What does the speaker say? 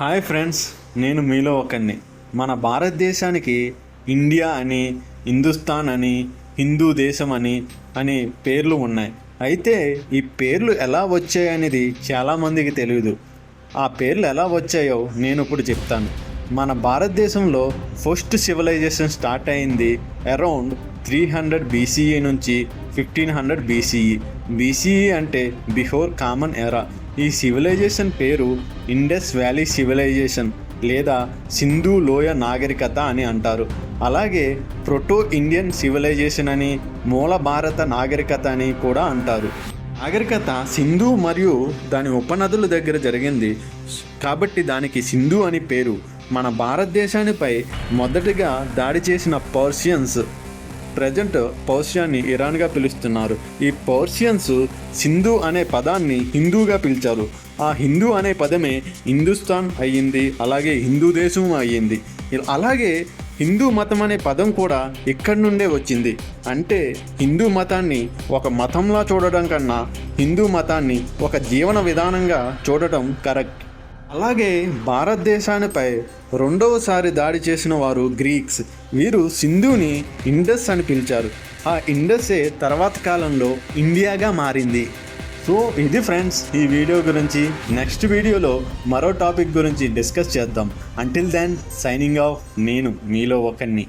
Hi friends నేను మీలో ఒకరిని మన భారతదేశానికి ఇండియా అని హిందుస్థాన్ అని హిందూ దేశం అని అని పేర్లు ఉన్నాయి. అయితే ఈ పేర్లు ఎలా వచ్చాయనేది చాలామందికి తెలియదు ఆ పేర్లు ఎలా వచ్చాయో నేను ఇప్పుడు చెప్తాను. మన భారతదేశంలో ఫస్ట్ సివిలైజేషన్ స్టార్ట్ అయింది అరౌండ్ త్రీ హండ్రెడ్ బీసీఈ నుంచి ఫిఫ్టీన్ హండ్రెడ్ బీసీఈ. బీసీఈ అంటే బిఫోర్ కామన్ ఎరా. ఈ సివిలైజేషన్ పేరు ఇండస్ వ్యాలీ సివిలైజేషన్ లేదా సింధు లోయ నాగరికత అని అంటారు. అలాగే ప్రొటో ఇండియన్ సివిలైజేషన్ అని మూల భారత నాగరికత అని కూడా అంటారు. నాగరికత సింధు మరియు దాని ఉపనదుల దగ్గర జరిగింది. కాబట్టి దానికి సింధు అని పేరు. మన భారతదేశానిపై మొదటిగా దాడి చేసిన పర్షియన్స్ ప్రజెంట్ పర్షియాన్ని ఇరాన్గా పిలుస్తున్నారు. ఈ పర్షియన్స్ సింధు అనే పదాన్ని హిందూగా పిలిచారు. ఆ హిందూ అనే పదమే హిందుస్థాన్ అయ్యింది అలాగే హిందూ దేశం అయ్యింది. అలాగే హిందూ మతం అనే పదం కూడా ఇక్కడి నుండే వచ్చింది. అంటే హిందూ మతాన్ని ఒక మతంలా చూడడం కన్నా హిందూ మతాన్ని ఒక జీవన విధానంగా చూడటం కరెక్ట్. అలాగే భారతదేశానిపై రెండవసారి దాడి చేసిన వారు గ్రీక్స్. వీరు సింధుని ఇండస్ అని పిలిచారు. ఆ ఇండస్సే తర్వాత కాలంలో ఇండియాగా మారింది. సో ఇది ఫ్రెండ్స్ ఈ వీడియో గురించి. నెక్స్ట్ వీడియోలో మరో టాపిక్ గురించి డిస్కస్ చేద్దాం. అంటిల్ దెన్ సైనింగ్ ఆఫ్ నేను మీలో ఒకరిని